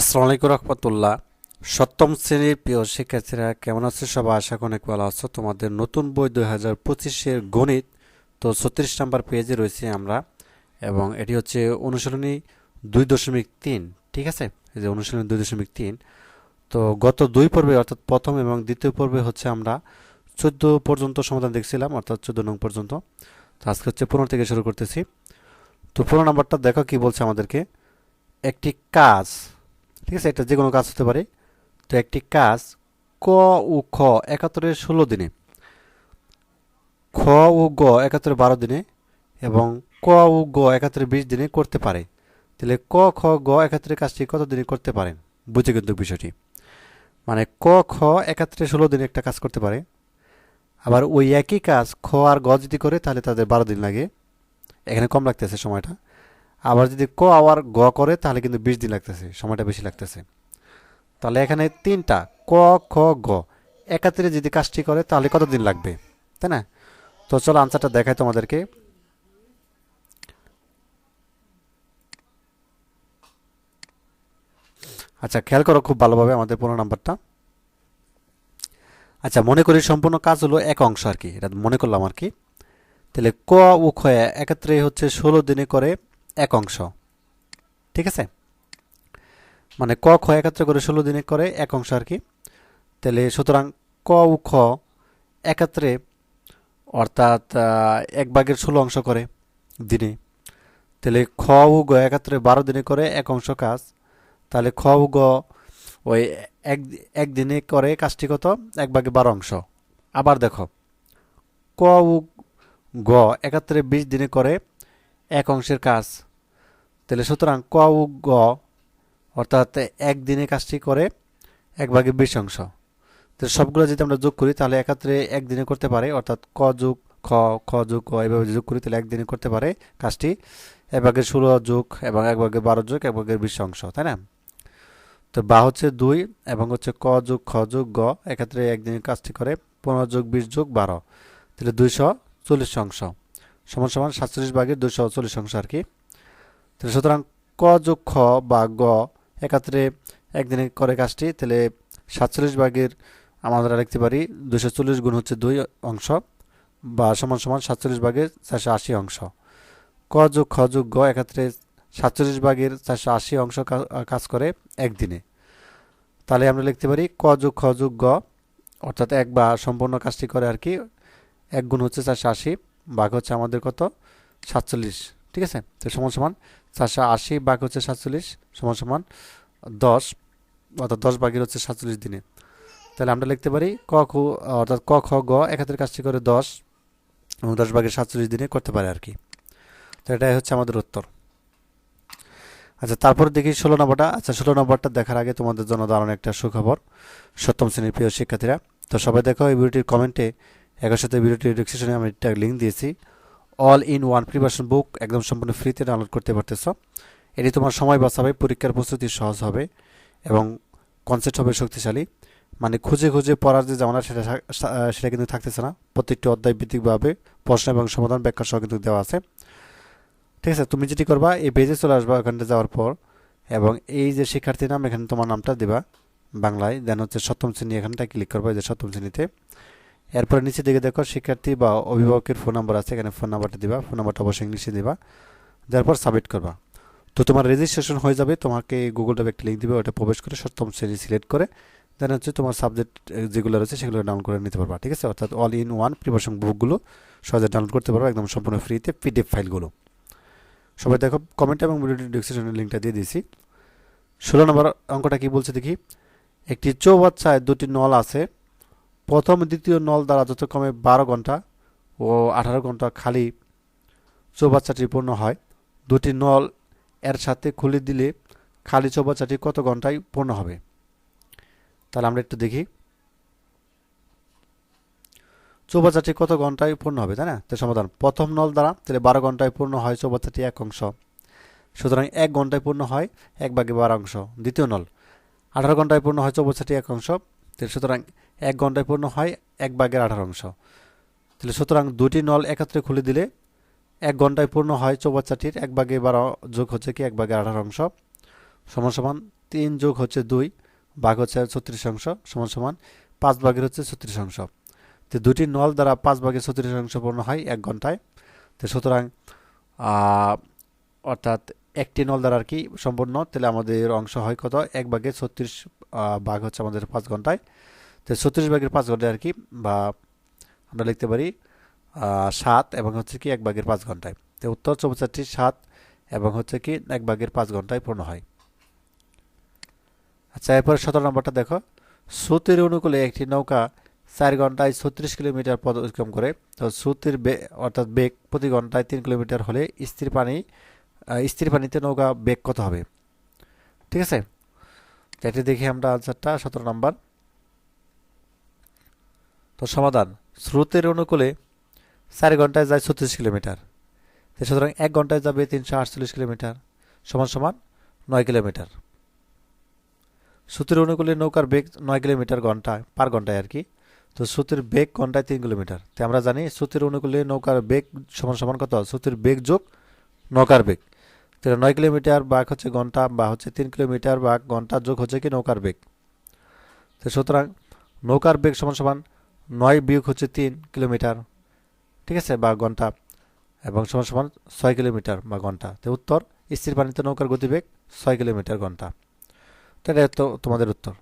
আসসালামু আলাইকুম রহমতুল্লাহ। সপ্তম শ্রেণির প্রিয় শিক্ষার্থীরা, কেমন আছে সবাই? আশা করি অনেক ভালো আছো। তোমাদের নতুন বই দুই হাজার পঁচিশের গণিত, তো ছত্রিশ নাম্বার পেজে রয়েছে আমরা, এবং এটি হচ্ছে অনুশীলনী দুই দশমিক তিন, ঠিক আছে? এই যে অনুশীলনী দুই দশমিক তিন। তো গত দুই পর্বে, অর্থাৎ প্রথম এবং দ্বিতীয় পর্বে হচ্ছে আমরা চোদ্দ পর্যন্ত সমাধান দেখছিলাম, অর্থাৎ চোদ্দ নং পর্যন্ত। তো আজকে হচ্ছে পনেরো থেকে শুরু করতেছি। তো পনেরো নাম্বারটা দেখো কি বলছে আমাদেরকে। একটি কাজ ঠিক আছে, এটা যে কোনো কাজ হতে পারে। তো একটি কাজ ক ও খ একাত্তরের ষোলো দিনে। খ ও গ একাত্তরে বারো দিনে এবং ক ও গ একাত্তরে বিশ দিনে করতে পারে। তাহলে ক, খ, গ একাত্তরের কাজটি কত দিনে করতে পারেন বুঝে কিন্তু বিষয়টি। মানে ক, খ একাত্তরে ষোলো দিনে একটা কাজ করতে পারে। আবার ওই একই কাজ খ আর গ যদি করে, তাহলে তাদের বারো দিন লাগে। এখানে কম লাগতেছে সময়টা। আবার যদি ক আবার গ করে, তাহলে কিন্তু বিশ দিন লাগতেছে, সময়টা বেশি লাগতেছে। তাহলে এখানে তিনটা, ক, খ, গ। একাত্তরে যদি কাজটি করে, তাহলে কত দিন লাগবে? তাই না? তো চলো আনসারটা দেখাই তোমাদেরকে। আচ্ছা খেয়াল করো খুব ভালোভাবে আমাদের পনেরো নাম্বারটা। আচ্ছা মনে করি সম্পূর্ণ কাজ হলো এক অংশ আর কি, এটা মনে করলাম আর কি। তাহলে ক ও খ একাত্রে হচ্ছে ষোলো দিনে করে এক অংশ। ঠিক আছে? মানে ক, খ একাত্রে করে ষোলো দিনে করে এক অংশ আর কি। তাহলে সুতরাং ক ও খ একাত্রে অর্থাৎ এক ভাগের ষোলো অংশ করে দিনে। তাহলে খ ও গ একাত্রে বারো দিনে করে এক অংশ কাজ। তাহলে খ ও গ ওই এক একদিনে করে কাজটি কত? এক ভাগে বারো অংশ। আবার দেখো, ক ও গ একাত্তরে বিশ দিনে করে এক অংশের কাজ। তাহলে সুতরাং ক ও গ অর্থাৎ একদিনে কাজটি করে এক ভাগে বিশ অংশ। তো সবগুলো যদি আমরা যোগ করি, তাহলে একাত্রে একদিনে করতে পারে, অর্থাৎ ক যোগ খ খ যোগ ক এভাবে যোগ করি, তাহলে একদিনে করতে পারে কাজটি। এক ভাগের ষোলো যোগ এবং এক ভাগের বারো যোগ, এক ভাগের বিশ অংশ, তাই না? তো বা হচ্ছে দুই এবং হচ্ছে ক যোগ খ যোগ গ এক্ষেত্রে একদিনের কাজটি করে পনেরো যোগ বিশ যোগ বারো। তাহলে দুইশো চল্লিশ অংশ। সমান সমান সাতচল্লিশ ভাগের দুইশো চল্লিশ অংশ আর কি। তাহলে সুতরাং ক যোগ খ বা গ একাত্রে একদিনে করে কাজটি, তাহলে সাতচল্লিশ ভাগের আমরা লিখতে পারি দুশো চল্লিশ গুণ হচ্ছে দুই অংশ বা সমান সমান সাতচল্লিশ ভাগের চারশো আশি অংশ। ক যোগ খ যোগ গ একাত্রে সাতচল্লিশ ভাগের চারশো আশি অংশ কাজ করে একদিনে। তাহলে আমরা লিখতে পারি ক যোগ খ যোগ গ, অর্থাৎ এক বা সম্পূর্ণ কাজটি করে আর কি, এক গুণ হচ্ছে চারশো আশি, ভাগ হচ্ছে আমাদের কত? সাতচল্লিশ, ঠিক আছে? তো সমান সমান চারশো আশি ভাগ হচ্ছে সাতচল্লিশ, সমান সমান দশ, অর্থাৎ দশ ভাগের হচ্ছে সাতচল্লিশ দিনে। তাহলে আমরা লিখতে পারি ক খ, অর্থাৎ ক, খ, গ একাত্তর কাজটি করে দশ এবং দশ ভাগের সাতচল্লিশ দিনে করতে পারে আর কি। তো এটাই হচ্ছে আমাদের উত্তর। আচ্ছা তারপর দেখি ষোলো নম্বরটা। আচ্ছা ষোলো নম্বরটা দেখার আগে তোমাদের জন্য দারুণ একটা সুখবর। সপ্তম শ্রেণির প্রিয় শিক্ষার্থীরা, তো সবাই দেখো এই ভিডিওটির কমেন্টে একের সাথে ভিডিওটির ডিসক্রিপশনে আমি একটা লিঙ্ক দিয়েছি। All in one preparation book একদম সম্পূর্ণ ফ্রিতে ডাউনলোড করতে পারতেছো। এটি তোমার সময় বাঁচাবে, পরীক্ষার প্রস্তুতি সহজ হবে এবং কনসেপ্ট হবে শক্তিশালী। মানে খুঁজে খুঁজে পড়ার যে জামানা, সেটা সেটা কিন্তু থাকতেছে না। প্রত্যেকটি অধ্যায় ভিত্তিকভাবে প্রশ্ন এবং সমাধান ব্যাখ্যা সহ কিন্তু দেওয়া আছে। ঠিক আছে, তুমি যেটি করবা, এই পেজে চলে আসবা, ওখানটা যাওয়ার পর এবং এই যে শিক্ষার্থীর নাম, এখানে তোমার নামটা দিবা বাংলায়। দেন হচ্ছে সপ্তম শ্রেণি এখানটা ক্লিক করবা, এই যে সপ্তম শ্রেণীতে। এরপরে নিচে দিকে দেখো, শিক্ষার্থী বা অভিভাবকের ফোন নাম্বার আছে, এখানে ফোন নাম্বারটা দিবা ফোন নাম্বারটা অবশ্যই ইংলিশে দিবা দেওয়ার পর সাবমিট করবা। তো তোমার রেজিস্ট্রেশন হয়ে যাবে, তোমাকে গুগল ড্রাইভ একটা লিঙ্ক দিবে, ওটা প্রবেশ করে সপ্তম শ্রেণি সিলেক্ট করে দেন হচ্ছে তোমার সাবজেক্ট যেগুলো রয়েছে সেগুলো ডাউনলোড করে নিতে পারবা, ঠিক আছে? অর্থাৎ অল ইন ওয়ান প্রিপারেশন বুকগুলো সহজে ডাউনলোড করতে পারবা, একদম সম্পূর্ণ ফ্রিতে পিডিএফ ফাইলগুলো সবাই দেখো কমেন্ট এবং ভিডিও ডিসক্রিপশনের লিঙ্কটা দিয়ে দিয়েছি। ষোলো নম্বর অঙ্কটা কি বলছে দেখি? একটি চৌবাচ্চায় দুটি নল আছে প্রথম দ্বিতীয় নল দ্বারা যথাক্রমে বারো ঘণ্টা ও আঠারো ঘণ্টা খালি চৌবাচ্চাটি পূর্ণ হয়। দুটি নল এর সাথে খুলে দিলে খালি চৌবাচ্চাটি কত ঘন্টায় পূর্ণ হবে? তাহলে আমরা একটু দেখি। চৌবাচ্চাটি কত ঘন্টায় পূর্ণ হবে, তাই না? তো সমাধান। প্রথম নল দ্বারা তাহলে বারো ঘন্টায় পূর্ণ হয় চৌবাচ্চাটি এক অংশ। সুতরাং এক ঘন্টায় পূর্ণ হয় এক ভাগে বারো অংশ। দ্বিতীয় নল। আঠারো ঘন্টায় পূর্ণ হয় চৌবাচ্চাটি এক অংশ। সুতরাং এক ঘন্টায় পূর্ণ হয় এক ভাগের আঠারো অংশ। তাহলে সুতরাং দুটি নল একত্রে খুলে দিলে এক ঘন্টায় পূর্ণ হয় চৌবাচ্চাটির। এক ভাগে বারো যোগ হচ্ছে কি? এক ভাগে আঠারো অংশ। সমান সমান তিন যোগ হচ্ছে দুই ভাগ হচ্ছে ছত্রিশ অংশ। সমান সমান পাঁচ ভাগের হচ্ছে ছত্রিশ অংশ। তো দুটি নল দ্বারা পাঁচ ভাগের ছত্রিশ অংশ পূর্ণ হয় এক ঘন্টায়। তো সুতরাং অর্থাৎ একটি নল দ্বারা আর কি সম্পূর্ণ, তাহলে আমাদের অংশ হয় কত? এক ভাগের ছত্রিশ ভাগ হচ্ছে আমাদের পাঁচ ঘন্টায়। তো ছত্রিশ ভাগের পাঁচ ঘন্টায় আর কি, বা আমরা লিখতে পারি সাত এবং হচ্ছে কি এক ভাগের পাঁচ ঘন্টায়। তো উত্তর চৌচারটি সাত এবং হচ্ছে কি এক ভাগের পাঁচ ঘন্টায় পূর্ণ হয়। আচ্ছা এরপরে সতেরো নম্বরটা দেখো। সুতির অনুকূলে একটি নৌকা চার ঘন্টায় ছত্রিশ কিলোমিটার পথ অতিক্রম করে। তো সুতির বে, অর্থাৎ বেগ প্রতি ঘন্টায় তিন কিলোমিটার হলে স্থির পানি স্থির পানিতে নৌকা বেগ কত হবে? ঠিক আছে? এটি দেখি আমরা আনসারটা সতেরো নম্বর। তো সমাধান। স্রোতের অনুকূলে চার ঘন্টায় যায় ছত্রিশ কিলোমিটার। সুতরাং এক ঘন্টায় যাবে তিনশো আটচল্লিশ কিলোমিটার সমান সমান নয় কিলোমিটার। সুতির অনুকূলে নৌকার বেগ নয় কিলোমিটার ঘন্টায়, পার ঘন্টায় আর কি। তো সুতির বেগ ঘন্টায় তিন কিলোমিটার। তো আমরা জানি সুতির অনুকূলে নৌকার বেগ সমান সমান কত? সুতির বেগ যোগ নৌকার বেগ। তাহলে নয় কিলোমিটার বাঘ হচ্ছে ঘণ্টা বা হচ্ছে তিন কিলোমিটার বা ঘণ্টা যোগ হচ্ছে কি নৌকার বেগ। তো সুতরাং নৌকার বেগ সমান সমান নয় বিয়োগ হচ্ছে তিন কিলোমিটার। ঠিক আছে? বা ঘণ্টা। এবং সমান সমান ছয় কিলোমিটার বা ঘণ্টা। তো উত্তর, স্থির পানিতে নৌকার গতিবেগ ছয় কিলোমিটার ঘণ্টা। তো এটা তো তোমাদের উত্তর।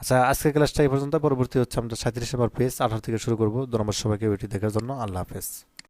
আচ্ছা আজকের ক্লাসটা এই পর্যন্ত। পরবর্তী হচ্ছে আমরা সাঁত্রিশ নম্বর পেজ আঠারো থেকে শুরু করব। ধন্যবাদ সবাইকে ভিডিও দেখার জন্য। আল্লাহ হাফেজ।